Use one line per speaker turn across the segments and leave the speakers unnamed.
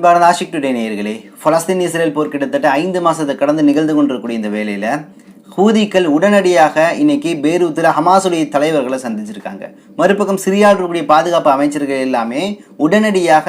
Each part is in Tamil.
அன்பான ஆஷிக் டுடே நேயர்களே பலஸ்தீன் இஸ்ரேல் போர் கிட்டத்தட்ட ஐந்து மாதத்தை கடந்து நிகழ்ந்து கொண்டிருக்கக்கூடிய இந்த வேலையில் ஹூதிக்கள் உடனடியாக இன்னைக்கு பேரூத்தில் ஹமாசுடைய தலைவர்களை சந்திச்சிருக்காங்க. மறுபக்கம் சிரியாவில் இருக்கக்கூடிய பாதுகாப்பு அமைச்சர்கள் எல்லாமே உடனடியாக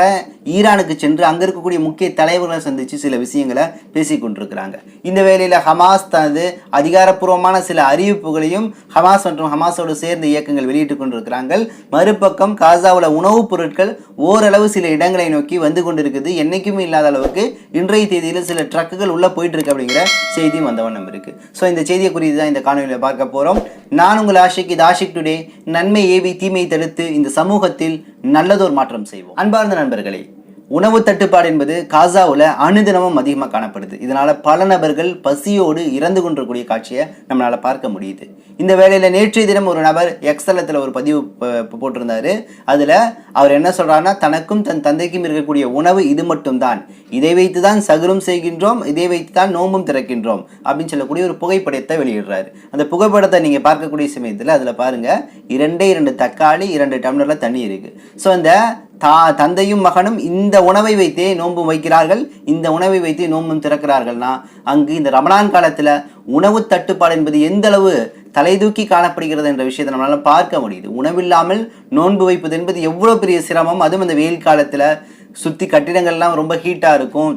ஈரானுக்கு சென்று அங்க இருக்கக்கூடிய முக்கிய தலைவர்களை சந்திச்சு சில விஷயங்களை பேசி கொண்டிருக்கிறாங்க. இந்த வேளையில் ஹமாஸ் தனது அதிகாரப்பூர்வமான சில அறிவிப்புகளையும் ஹமாஸ் மற்றும் ஹமாஸோடு சேர்ந்த இயக்கங்கள் வெளியிட்டு கொண்டிருக்கிறாங்க. மறுபக்கம் காசாவில் உணவுப் பொருட்கள் ஓரளவு சில இடங்களை நோக்கி வந்து கொண்டிருக்குது. என்னைக்குமே இல்லாத அளவுக்கு இன்றைய தேதியில் சில ட்ரக்குகள் உள்ள போயிட்டு இருக்கு அப்படிங்கிற செய்தியும் வந்தவண்ணம் இருக்குது இருக்கு. ஸோ இந்த செய்தியை குறித்து தான் இந்த காணொலியில் பார்க்க போறோம். நான் உங்கள் ஆஷிக் இது ஆஷிக் டுடே. நன்மை ஏவி தீமையை தடுத்து இந்த சமூகத்தில் நல்லதோர் மாற்றம் செய்வோம். அன்பார்ந்த நண்பர்களே உணவு தட்டுப்பாடு என்பது காசாவில் அனுதினமும் அதிகமாக காணப்படுது. இதனால் பல நபர்கள் பசியோடு இறந்து கொண்டிருக்கூடிய காட்சியை நம்மளால் பார்க்க முடியுது. இந்த வேலையில் நேற்றைய தினம் ஒரு நபர் எக்ஸலத்தில் ஒரு பதிவு போட்டிருந்தார். அதில் போட்டிருந்தாரு அவர் என்ன சொல்றாருன்னா தனக்கும் தன் தந்தைக்கும் இருக்கக்கூடிய உணவு இது மட்டும்தான். இதை வைத்து தான் சகுரம் செய்கின்றோம் இதை வைத்து தான் நோம்பும் திறக்கின்றோம். அப்படின்னு சொல்லக்கூடிய ஒரு புகைப்படத்தை வெளியிடுறாரு. அந்த புகைப்படத்தை நீங்கள் பார்க்கக்கூடிய சமயத்தில் அதில் பாருங்கள் இரண்டே இரண்டு தக்காளி இரண்டு டம்ளரில் தண்ணி இருக்குது ஸோ அந்த தா தந்தையும் மகனும் இந்த உணவை வைத்தே நோன்பு வைக்கிறார்கள். இந்த உணவை வைத்தே நோன்பும் திறக்கிறார்கள்னா அங்கு இந்த ரமணான் காலத்தில் உணவு தட்டுப்பாடு என்பது எந்த அளவு தலைதூக்கி காணப்படுகிறது என்ற விஷயத்தை நம்மளால் பார்க்க முடியுது. உணவில்லாமல் நோன்பு வைப்பது என்பது எவ்வளோ பெரிய சிரமம். அதுவும் இந்த வெயில் காலத்தில் சுற்றி கட்டிடங்கள்லாம் ரொம்ப ஹீட்டாக இருக்கும்.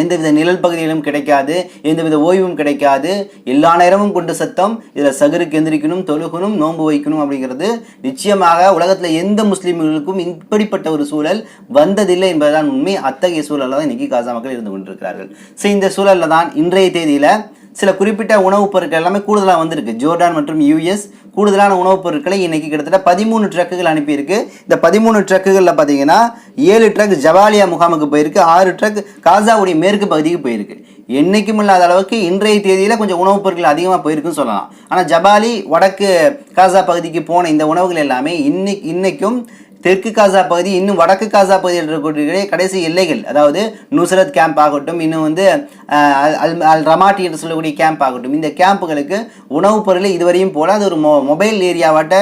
எந்தவித நிழல் பகுதிகளும் கிடைக்காது எந்தவித ஓய்வும் கிடைக்காது. எல்லா நேரமும் கொண்டு சத்தம் இதில் சகருக்கு எந்திரிக்கணும் தொழுகணும் நோன்பு வைக்கணும் அப்படிங்கிறது நிச்சயமாக உலகத்தில் எந்த முஸ்லீம்களுக்கும் இப்படிப்பட்ட ஒரு சூழல் வந்ததில்லை என்பதுதான் உண்மை. அத்தகைய சூழலில் தான் இன்னைக்கு காசா மக்கள் இருந்து கொண்டிருக்கிறார்கள். ஸோ இந்த சூழலில் தான் இன்றைய தேதியில் சில குறிப்பிட்ட உணவுப் பொருட்கள் எல்லாமே கூடுதலாக வந்திருக்கு. ஜோர்டான் மற்றும் யூஎஸ் கூடுதலான உணவுப் பொருட்களை இன்றைக்கி கிட்டத்தட்ட பதிமூணு ட்ரக்குகள் அனுப்பியிருக்கு. இந்த பதிமூணு ட்ரக்குகளில் பார்த்தீங்கன்னா ஏழு ட்ரக் ஜவாலியா முகாமுக்கு போயிருக்கு. ஆறு ட்ரக் காசாவுடைய மேற்கு பகுதிக்கு போயிருக்கு. என்றைக்கும் இல்லாத அளவுக்கு இன்றைய தேதியில் கொஞ்சம் உணவுப் பொருட்கள் அதிகமாக போயிருக்குன்னு சொல்லலாம். ஆனால் ஜபாலி வடக்கு காசா பகுதிக்கு போன இந்த உணவுகள் எல்லாமே இன்னைக்கு இன்றைக்கும் தெற்கு காசா பகுதி இன்னும் வடக்கு காசா பகுதியில் இருக்கக்கூடிய கடைசி எல்லைகள் அதாவது நுசரத் கேம்ப் ஆகட்டும் இன்னும் வந்து அல் அல் அல் ரமாட்டி என்று சொல்லக்கூடிய கேம்ப் ஆகட்டும். இந்த கேம்புகளுக்கு உணவுப் பொருளை இதுவரையும் போல அது ஒரு மொ மொபைல் ஏரியாவாட்ட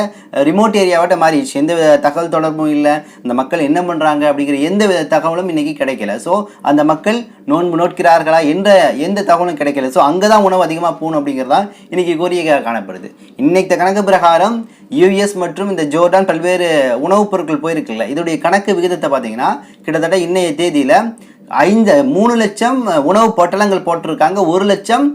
ரிமோட் ஏரியாவாட்ட மாறிடுச்சு. எந்த வித தகவல் தொடர்பும் இல்லை. அந்த மக்கள் என்ன பண்ணுறாங்க அப்படிங்கிற எந்த வித தகவலும் இன்னைக்கு கிடைக்கல. ஸோ அந்த மக்கள் நோன்பு நோட்கிறார்களா என்ற எந்த தகவலும் கிடைக்கல. ஸோ அங்கே தான் உணவு அதிகமாக போகணும் அப்படிங்கிறதா இன்னைக்கு கோரிக்கையாக காணப்படுது. இன்னைக்கு கணக்கு பிரகாரம் யூஎஸ் மற்றும் இந்த ஜோர்டான் பல்வேறு உணவுப் பொருட்கள் போயிருக்குல்ல. இதோடைய கணக்கு விகிதத்தை பார்த்தீங்கன்னா கிட்டத்தட்ட இன்றைய தேதியில் ஐந்து மூணு லட்சம் உணவு பொட்டலங்கள் போட்டிருக்காங்க. ஒரு லட்சம்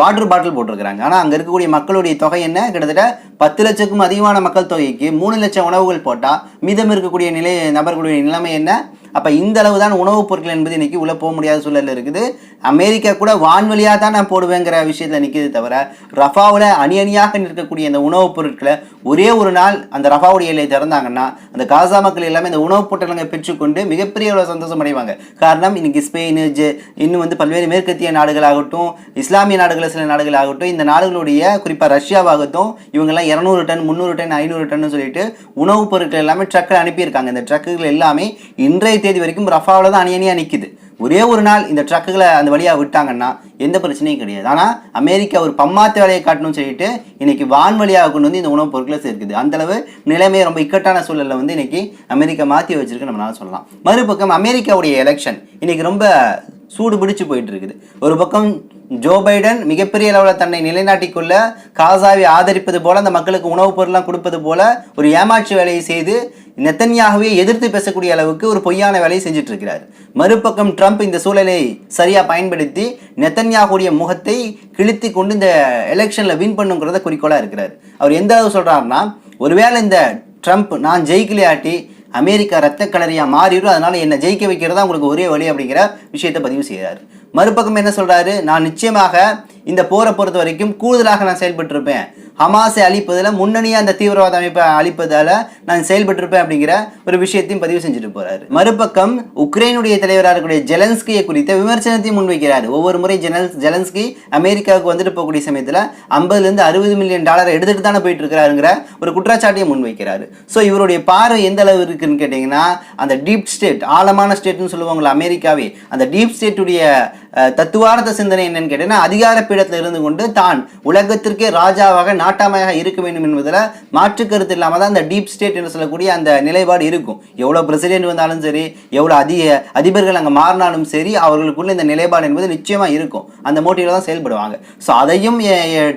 வாட்டர் பாட்டில் போட்டிருக்கிறாங்க. ஆனால் அங்கே இருக்கக்கூடிய மக்களுடைய தொகை என்ன? கிட்டத்தட்ட பத்து லட்சக்கும் அதிகமான மக்கள் தொகைக்கு மூணு லட்சம் உணவுகள் போட்டால் மீதம் இருக்கக்கூடிய நிலை நபர்களுடைய நிலைமை என்ன? அப்போ இந்த அளவு தான் உணவுப் பொருட்கள் என்பது இன்றைக்கி உள்ளே போக முடியாத சூழலில் இருக்குது. அமெரிக்கா கூட வான்வழியாக தான் நான் போடுவேங்கிற விஷயத்தில் நிற்கிது தவிர ரஃபாவில் அணி அணியாக நிற்கக்கூடிய இந்த உணவுப் பொருட்களை ஒரே ஒரு நாள் அந்த ரஃபாவுடைய எல்லையை திறந்தாங்கன்னா அந்த காசா மக்கள் எல்லாமே இந்த உணவுப் பொருட்களை பெற்றுக்கொண்டு மிகப்பெரிய அளவு சந்தோஷம் அடைவாங்க. காரணம் இன்னைக்கு ஸ்பெயின் ஜெ- இன்னும் வந்து பல்வேறு மேற்கத்திய நாடுகளாகட்டும் இஸ்லாமிய நாடுகள் சில நாடுகளாகட்டும் இந்த நாடுகளுடைய குறிப்பாக ரஷ்யாவாகட்டும் இவங்கெல்லாம் இரநூறு டன் முந்நூறு டன் ஐநூறு டன்னு சொல்லிட்டு உணவுப் பொருட்கள் எல்லாமே ட்ரக்கில் அனுப்பியிருக்காங்க. இந்த ட்ரக்குகள் எல்லாமே இன்றைய தேதி வரைக்கும் ரஃபாவில் தான் அணியணியாக நிற்கிது நிற்குது ஒரே ஒரு நாள் இந்த ட்ரக்குகளை அந்த வழியாக விட்டாங்கன்னா எந்த பிரச்சனையும் கிடையாது. ஆனால் அமெரிக்கா ஒரு பம்மாத்து வேலையை காட்டணும்னு சொல்லிட்டு இன்னைக்கு வான் வழியாக கொண்டு வந்து இந்த உணவுப் பொருட்களை சேர்க்குது. அந்த அளவு ரொம்ப இக்கட்டான சூழலில் வந்து இன்னைக்கு அமெரிக்கா மாற்றி வச்சிருக்கு நம்மளால சொல்லலாம். மறுபக்கம் அமெரிக்காவுடைய எலெக்ஷன் இன்னைக்கு ரொம்ப சூடு பிடிச்சு போயிட்டு இருக்குது ஒரு பக்கம் ஜோ பைடன் மிகப்பெரிய அளவில் தன்னை நிலைநாட்டிக்கொள்ள காசாவை ஆதரிப்பது போல அந்த மக்களுக்கு உணவுப் பொருள்லாம் கொடுப்பது போல ஒரு ஏமாற்று வேலையை செய்து நெத்தன்யாகவே எதிர்த்து பேசக்கூடிய அளவுக்கு ஒரு பொய்யான வேலையை செஞ்சுட்டு இருக்கிறார் மறுபக்கம் ட்ரம்ப் இந்த சூழலை சரியாக பயன்படுத்தி நெத்தன்யாகுடைய முகத்தை கிழித்து கொண்டு இந்த எலெக்ஷனில் வின் பண்ணுங்கிறத குறிக்கோளாக இருக்கிறார். அவர் எந்த அளவு சொல்கிறாருன்னா ஒருவேளை இந்த ட்ரம்ப் நான் ஜெயிக்கலையாட்டி அமெரிக்கா ரத்த கலரியா மாறிடும். அதனால என்னை ஜெயிக்க வைக்கிறதா உங்களுக்கு ஒரே வழி அப்படிங்கிற விஷயத்தை பதிவு செய்கிறார் மறுபக்கம் என்ன சொல்கிறாரு நான் நிச்சயமாக இந்த போரை பொறுத்த வரைக்கும் கூடுதலாக நான் செயல்பட்டிருப்பேன். ஹமாஸை அழிப்பதில் முன்னணியாக அந்த தீவிரவாத அமைப்பை அழிப்பதால் நான் செயல்பட்டிருப்பேன் அப்படிங்கிற ஒரு விஷயத்தையும் பதிவு செஞ்சுட்டு போகிறாரு மறுபக்கம் உக்ரைனுடைய தலைவராக இருக்கக்கூடிய ஜெலன்ஸ்கியை குறித்த விமர்சனத்தையும் முன்வைக்கிறார். ஒவ்வொரு முறை ஜெனல் ஜெலன்ஸ்கி அமெரிக்காவுக்கு வந்துட்டு போகக்கூடிய சமயத்தில் ஐம்பதுலேருந்து அறுபது மில்லியன் டாலரை எடுத்துகிட்டு தானே போயிட்டு இருக்கிறாருங்கிற ஒரு குற்றச்சாட்டையும் முன்வைக்கிறாரு. ஸோ இவருடைய பார்வை எந்த அளவு இருக்குன்னு கேட்டிங்கன்னா அந்த டீப் ஸ்டேட் ஆழமான ஸ்டேட்னு சொல்லுவாங்களா அமெரிக்காவே அந்த டீப் ஸ்டேட்டுடைய தத்துவார்த்த சிந்தனை என்னன்னு கேட்டீங்கன்னா அதிகார பீடத்தில் இருந்து கொண்டு தான் உலகத்திற்கே ராஜாவாக நாட்டாமையாக இருக்க வேண்டும் என்பதில் மாற்று கருத்து இல்லாமல் தான் அந்த டீப் ஸ்டேட் என்று சொல்லக்கூடிய அந்த நிலைப்பாடு இருக்கும். எவ்வளோ பிரசிடென்ட் வந்தாலும் சரி எவ்வளோ அதிக அதிபர்கள் அங்கே மாறினாலும் சரி அவர்களுக்குள்ள இந்த நிலைப்பாடு என்பது நிச்சயமாக இருக்கும். அந்த மோட்டிவில் தான் செயல்படுவாங்க. ஸோ அதையும்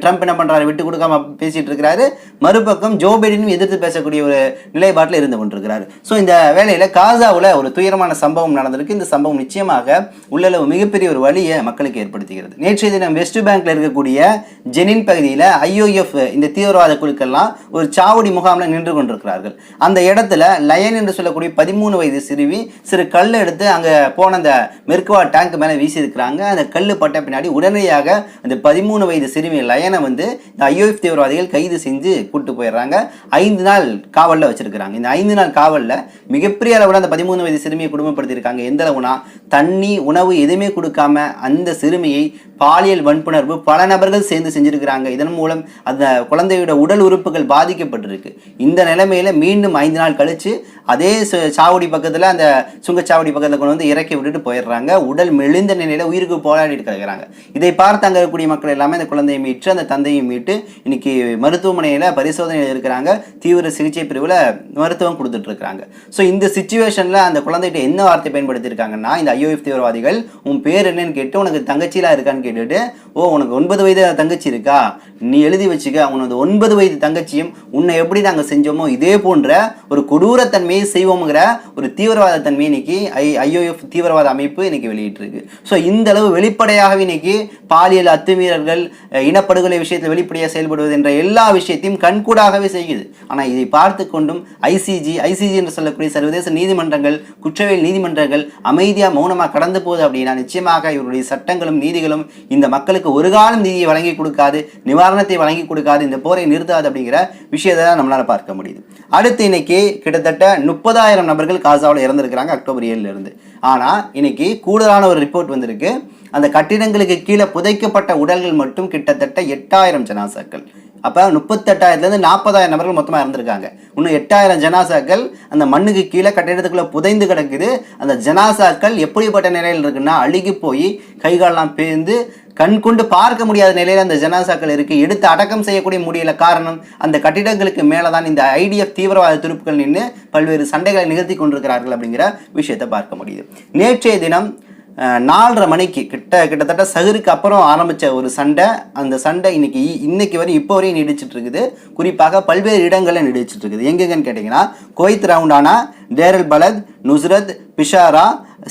ட்ரம்ப் என்ன பண்ணுறாரு விட்டு கொடுக்காம பேசிகிட்டு இருக்கிறாரு. மறுபக்கம் ஜோ பைடனும் எதிர்த்து பேசக்கூடிய ஒரு நிலைப்பாட்டில் இருந்து கொண்டிருக்கிறாரு. ஸோ இந்த வேலையில் காசாவில் ஒரு துயரமான சம்பவம் நடந்திருக்கு. இந்த சம்பவம் நிச்சயமாக உள்ளளவு மிகப்பெரிய ஒரு வழியை மக்களுக்கு ஏற்படுத்துகிறது. நேற்றைய தினம் வெஸ்ட் பேங்க்ல இருக்கக்கூடிய ஜெனின் பகுதியில் ஐஓஎஃப் இந்த தீவிரவாத குழுக்கள்லாம் ஒரு சாவடி முகாமில் நின்று கொண்டிருக்கிறார்கள். அந்த இடத்துல லயன் என்று சொல்லக்கூடிய பதிமூணு வயது சிறுவி சிறு கல் எடுத்து அங்கே போன அந்த மெர்குவா டேங்க் மேலே வீசியிருக்கிறாங்க. அந்த கல் பட்ட பின்னாடி உடனடியாக அந்த பதிமூணு வயது சிறுமி லயனை வந்து இந்த ஐஓஎஃப் தீவிரவாதிகள் கைது செஞ்சு கூட்டு போயிடுறாங்க. ஐந்து நாள் காவலில் வச்சிருக்கிறாங்க. இந்த ஐந்து நாள் காவலில் மிகப்பெரிய அளவில் அந்த பதிமூணு வயது சிறுமியை குடும்பப்படுத்தியிருக்காங்க. எந்த அளவுனா தண்ணி உணவு எதுவுமே கொடுக்காம அந்த சிறுமியை பாலியல் வன்புணர்வு பல நபர்கள் சேர்ந்து செஞ்சுருக்கிறாங்க. இதன் மூலம் அந்த குழந்தையோட உடல் உறுப்புகள் பாதிக்கப்பட்டிருக்கு. இந்த நிலைமையில் மீண்டும் ஐந்து நாள் கழித்து அதே சு- சாவடி பக்கத்தில் அந்த சுங்கச்சாவடி பக்கத்தில் கொண்டு வந்து இறக்கி விட்டுட்டு போயிடுறாங்க. உடல் மெலிந்த நிலையில் உயிருக்கு போராடிட்டு கிடக்கிறாங்க. இதை பார்த்து அங்கே இருக்கக்கூடிய மக்கள் எல்லாமே அந்த குழந்தையை மீட்டு அந்த தந்தையை மீட்டு இன்னைக்கு மருத்துவமனையில் பரிசோதனையில் இருக்கிறாங்க. தீவிர சிகிச்சை பிரிவில் மருத்துவம் கொடுத்துட்ருக்குறாங்க ஸோ இந்த சுச்சுவேஷனில் அந்த குழந்தைகிட்ட என்ன வார்த்தை பயன்படுத்தியிருக்காங்கன்னா இந்த ஐஓஎஃப் தீவிரவாதிகள் உன் பேர் என்னன்னு கேட்டு உனக்கு தங்கச்சியெலாம் இருக்கான்னு கேட்டுட்டு ஓ உனக்கு ஒன்பது வயது தங்கச்சி இருக்கா? நீ எழுதி வச்சுக்க உனது ஒன்பது வயது தங்கச்சியும் உன்னை எப்படி நாங்கள் செஞ்சோமோ இதே போன்ற ஒரு கொடூரத்தன்மையை செய்வோம்ங்கிற ஒரு தீவிரவாத தன்மையை இன்னைக்கு ஐ ஐஓஎஃப் தீவிரவாத அமைப்பு இன்னைக்கு வெளியிட்டிருக்கு. ஸோ இந்த அளவு வெளிப்படையாகவே இன்னைக்கு பாலியல் அத்துமீறல்கள் இனப்படுகொலை விஷயத்தில் வெளிப்படையாக செயல்படுவது என்ற எல்லா விஷயத்தையும் கண்கூடாகவே செய்யுது. ஆனால் இதை பார்த்து கொண்டும் ஐசிஜி ஐசிஜி என்று சொல்லக்கூடிய சர்வதேச நீதிமன்றங்கள் குற்றவியல் நீதிமன்றங்கள் அமைதியாக மௌனமாக கடந்து போகுது அப்படின்னா நிச்சயமாக இவருடைய சட்டங்களும் நீதிகளும் இந்த மக்களுக்கு ஒரு காலம் நீதியை வழங்கி கொடுக்காது நிவாரணத்தை வழங்கி கொடுக்காது இந்த போரை நிறுத்தாது அப்படிங்கிற விஷயத்தை தான் நம்மளால பார்க்க முடியுது. அடுத்து இன்னைக்கு கிட்டத்தட்ட முப்பதாயிரம் நபர்கள் காசாவில் இறந்திருக்கிறாங்க அக்டோபர் ஏழுலேருந்து ஆனால் இன்னைக்கு கூடுதலான ஒரு ரிப்போர்ட் வந்திருக்கு. அந்த கட்டிடங்களுக்கு கீழே புதைக்கப்பட்ட உடல்கள் மட்டும் கிட்டத்தட்ட எட்டாயிரம் ஜனாசாக்கள். அப்போ முப்பத்தெட்டாயிரத்துலேருந்து நாற்பதாயிரம் நபர்கள் மொத்தமாக இறந்துருக்காங்க. இன்னும் எட்டாயிரம் ஜனாசாக்கள் அந்த மண்ணுக்கு கீழே கட்டிடத்துக்குள்ளே புதைந்து கிடக்குது. அந்த ஜனாசாக்கள் எப்படிப்பட்ட நிலையில் இருக்குன்னா அழுகி போய் கைகாலெலாம் பேர்ந்து கண் கொண்டு பார்க்க முடியாத நிலையில் அந்த ஜனாசாக்கள் இருக்குது எடுத்து அடக்கம் செய்யக்கூடிய முடியல காரணம் அந்த கட்டிடங்களுக்கு மேலே தான் இந்த ஐடிஎஃப் தீவிரவாத துருப்புகள் நின்று பல்வேறு சண்டைகளை நிகழ்த்தி கொண்டிருக்கிறார்கள் அப்படிங்கிற விஷயத்தை பார்க்க முடியுது. நேற்றைய தினம் நாலரை மணிக்கு கிட்ட கிட்டத்தட்ட சகுருக்கு அப்புறம் ஆரம்பித்த ஒரு சண்டை. அந்த சண்டை இன்னைக்கு இன்றைக்கு இன்னைக்கு இப்போ வரையும் நீடிச்சிட்டு இருக்குது. குறிப்பாக பல்வேறு இடங்களில் நீடிச்சிட்டு இருக்குது. எங்கெங்கன்னு கேட்டிங்கன்னா குவைத் ரவுண்டானா டேரல் பலத் நுஸ்ரத் பிஷாரா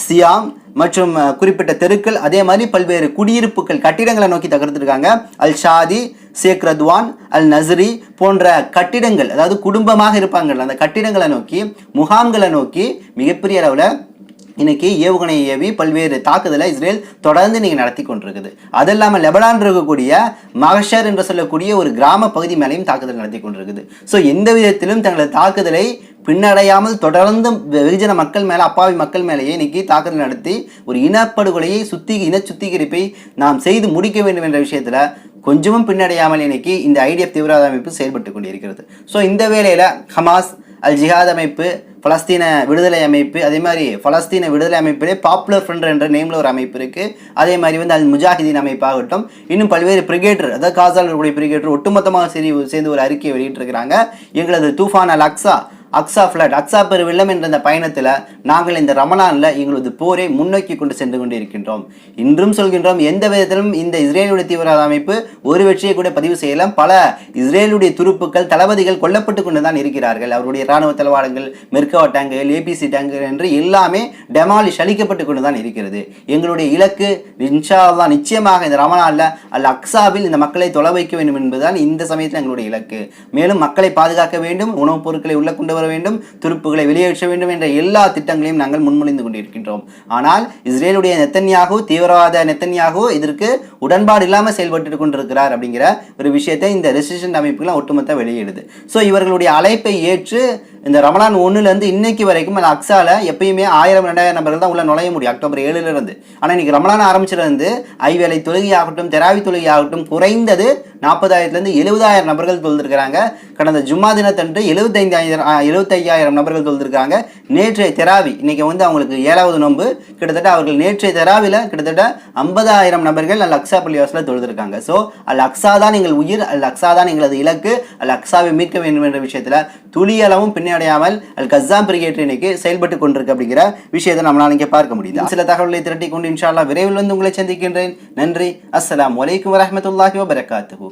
சியாம் மற்றும் குறிப்பிட்ட தெருக்கள். அதே மாதிரி பல்வேறு குடியிருப்புகள் கட்டிடங்களை நோக்கி தகர்த்துருக்காங்க. அல் ஷாதி ஷேக் ரத்வான் அல் நஸ்ரி போன்ற கட்டிடங்கள் அதாவது குடும்பமாக இருப்பாங்கல்ல அந்த கட்டிடங்களை நோக்கி முகாம்களை நோக்கி மிகப்பெரிய அளவில் இன்னைக்கு ஏவுகணை ஏவி பல்வேறு தாக்குதலை இஸ்ரேல் தொடர்ந்து இன்னைக்கு நடத்தி கொண்டிருக்குது. அது இல்லாமல் லெபனான் இருக்கக்கூடிய மகஷர் என்று சொல்லக்கூடிய ஒரு கிராம பகுதி மேலேயும் தாக்குதல் நடத்தி கொண்டிருக்குது. ஸோ எந்த விதத்திலும் தங்களது தாக்குதலை பின்னடையாமல் தொடர்ந்து வெகுஜன மக்கள் மேலே அப்பாவி மக்கள் மேலேயே இன்னைக்கு தாக்குதல் நடத்தி ஒரு இனப்படுகொலையை சுத்தி இன சுத்திகரிப்பை நாம் செய்து முடிக்க வேண்டும் என்ற விஷயத்தில் கொஞ்சமும் பின்னடையாமல் இன்னைக்கு இந்த ஐடிஎஃப் தீவிரவாத அமைப்பு செயல்பட்டு கொண்டிருக்கிறது. ஸோ இந்த வேளையில் ஹமாஸ் அல் ஜிஹாத் அமைப்பு பலஸ்தீன விடுதலை அமைப்பு அதே மாதிரி பலஸ்தீன விடுதலை அமைப்பிலே பாப்புலர் ஃப்ரண்ட் என்ற நேமில் ஒரு அமைப்பு இருக்குது அதே மாதிரி வந்து அல் முஜாஹிதீன் அமைப்பாகட்டும் இன்னும் பல்வேறு பிரிகேட்டர் அதாவது காசால் இருக்கக்கூடிய பிரிகேட்டர் ஒட்டுமொத்தமாக சரி சேர்ந்து ஒரு அறிக்கையை வெளியிட்டிருக்கிறாங்க. எங்களது Toofan al Aqsa Aqsa flood Aqsa பெரு வெள்ளம் என்ற இந்த பயணத்தில் நாங்கள் இந்த ரமலானில் எங்களது போரை முன்னோக்கி கொண்டு சென்று கொண்டு இருக்கின்றோம் இன்றும் சொல்கின்றோம் எந்த விதத்திலும் இந்த இஸ்ரேலுடைய தீவிரவாத அமைப்பு ஒரு வெற்றியை கூட பதிவு செய்யலாம். பல இஸ்ரேலுடைய துருப்புக்கள் தளபதிகள் கொல்லப்பட்டு கொண்டு தான் இருக்கிறார்கள். அவருடைய ராணுவ தளவாடங்கள் மெர்கவா டேங்குகள் ஏபிசி டேங்குகள் என்று எல்லாமே டெமாலிஷ் அளிக்கப்பட்டு கொண்டு தான் இருக்கிறது. எங்களுடைய இலக்கு இன்ஷா தான் நிச்சயமாக இந்த ரமலானில் அல்ல அக்ஸாவில் இந்த மக்களை தொலை வைக்க வேண்டும் என்பதுதான் இந்த சமயத்தில் எங்களுடைய இலக்கு. மேலும் மக்களை பாதுகாக்க வேண்டும் உணவுப் பொருட்களை உள்ள கொண்டு வர வேண்டும் துருப்புகளை வெளியேற்ற வேண்டும் என்ற எல்லா திட்டங்களையும் நாங்கள் முன்மொழிந்து கொண்டிருக்கின்றோம். ஆனால் இஸ்ரேலுடைய நெத்தன்யாகு தீவிரவாத நெத்தன்யாகு இதற்கு உடன்பாடு இல்லாமல் செயல்பட்டு கொண்டிருக்கிறார் அப்படிங்கிற ஒரு விஷயத்தை இந்த ரெசிஸ்டன்ட் அமைப்புகள் ஒட்டுமொத்த வெளியிடுது. ஸோ இவர்களுடைய அழைப்பை ஏற்று இந்த ரமலான் ஒன்றுலேருந்து இன்னைக்கு வரைக்கும் அந்த அக்ஸால எப்பயுமே ஆயிரம் ரெண்டாயிரம் நபர்கள் தான் உள்ள நுழைய முடியும் அக்டோபர் ஏழுல இருந்து ஆனால் இன்னைக்கு ரமலான் ஆரம்பிச்சிலேருந்து ஐவேளை தொழுகையாகட்டும் தெராவி தொழுகையாகட்டும் குறைந்தது நாற்பதாயிரத்துலேருந்து எழுபதாயிரம் நபர்கள் தொழுதுருக்கிறாங்க. கடந்த ஜும்மா தினத்தன்று எழுபத்தைந்தாயிரம் எழுபத்தையாயிரம் நபர்கள் தொழுந்திருக்காங்க நேற்றைய தெராவி இன்னைக்கு வந்து அவங்களுக்கு ஏழாவது நோன்பு. கிட்டத்தட்ட அவர்கள் நேற்றைய தெராவில கிட்டத்தட்ட ஐம்பதாயிரம் நபர்கள் அல் அக்ஸா பள்ளிவாசல தொழுதுருக்காங்க. ஸோ அல் அக்ஸா தான் எங்கள் உயிர் அல் அக்ஸா தான் எங்களது இலக்கு. அல் அக்ஸாவை மீட்க வேண்டும் என்ற விஷயத்தில் துளியளவும் பின்னடையாமல் அல் கஸ்ஸாம் பிரிகேட் இன்னைக்கு செயல்பட்டு கொண்டிருக்கு அப்படிங்கிற விஷயத்தை நம்மளால இங்கே பார்க்க முடியுது. சில தகவல்களை திரட்டி கொண்டு இன்ஷா அல்லாஹ் விரைவில் வந்து உங்களை சந்திக்கின்றேன். நன்றி. அஸ்ஸலாமு அலைக்கும் வரஹ்மத்துல்லாஹி வபரகாத்துஹு.